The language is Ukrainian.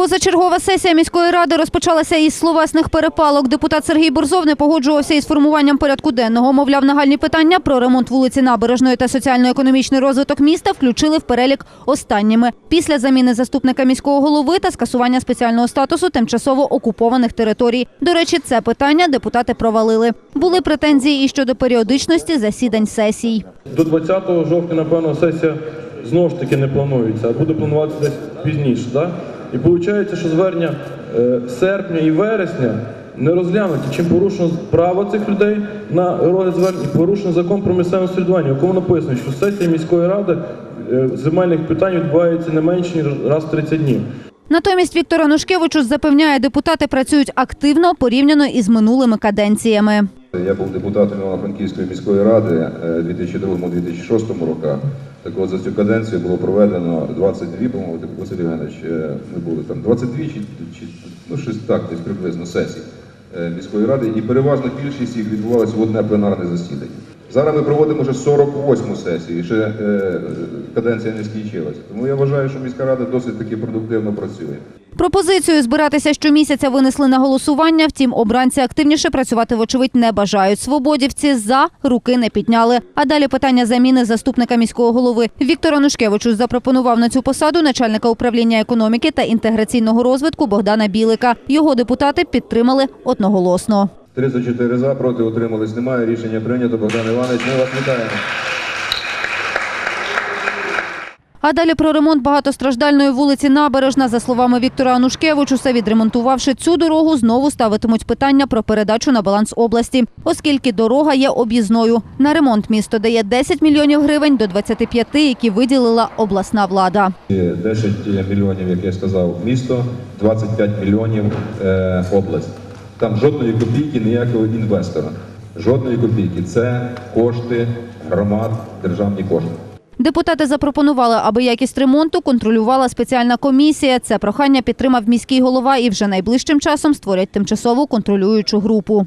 Позачергова сесія міської ради розпочалася із словесних перепалок. Депутат Сергій Борзов не погоджувався із формуванням порядку денного. Мовляв, нагальні питання про ремонт вулиці Набережної та соціально-економічний розвиток міста включили в перелік останніми після заміни заступника міського голови та скасування спеціального статусу тимчасово окупованих територій. До речі, це питання депутати провалили. Були претензії і щодо періодичності засідань сесій. До 20 жовтня, напевно, сесія знову ж таки не планується, а буде плануватися десь пізніше. Да? І виходить, що звернення е, серпня і вересня не розглянуті, чим порушено право цих людей на розгляд звернень і порушено закон про місцеве самоврядування, в якому написано, що сесія міської ради е, земельних питань відбувається не менше ніж раз в 30 днів. Натомість Віктор Анушкевичус запевняє, депутати працюють активно порівняно із минулими каденціями. Я був депутатом Івано-Франківської міської ради у 2002-2006 роках. Так от за цю каденцію було проведено 22, по-моєму, Василь Євгенович, е, ми були там 22 чи, чи ну щось так, десь приблизно сесій е, міської ради, і переважна більшість їх відбувалася в одне пленарне засідання. Зараз ми проводимо вже 48 сесію, ще е, каденція не скінчилася. Тому я вважаю, що міська рада досить таки продуктивно працює. Пропозицію збиратися щомісяця винесли на голосування. Втім, обранці активніше працювати, вочевидь, не бажають. Свободівці за руки не підняли. А далі питання заміни заступника міського голови. Віктор Анушкевичус запропонував на цю посаду начальника управління економіки та інтеграційного розвитку Богдана Білика. Його депутати підтримали одноголосно. 34 за, проти утримались немає. Рішення прийнято. Богдан Іванович, ми вас вітаємо. А далі про ремонт багатостраждальної вулиці Набережна. За словами Віктора Анушкевичуса, відремонтувавши цю дорогу, знову ставитимуть питання про передачу на баланс області, оскільки дорога є об'їзною. На ремонт місто дає 10 мільйонів гривень до 25, які виділила обласна влада. 10 мільйонів, як я сказав, місто, 25 мільйонів е, область. Там жодної копійки ніякого інвестора. Жодної копійки. Це кошти громад, державні кошти. Депутати запропонували, аби якість ремонту контролювала спеціальна комісія. Це прохання підтримав міський голова і вже найближчим часом створять тимчасову контролюючу групу.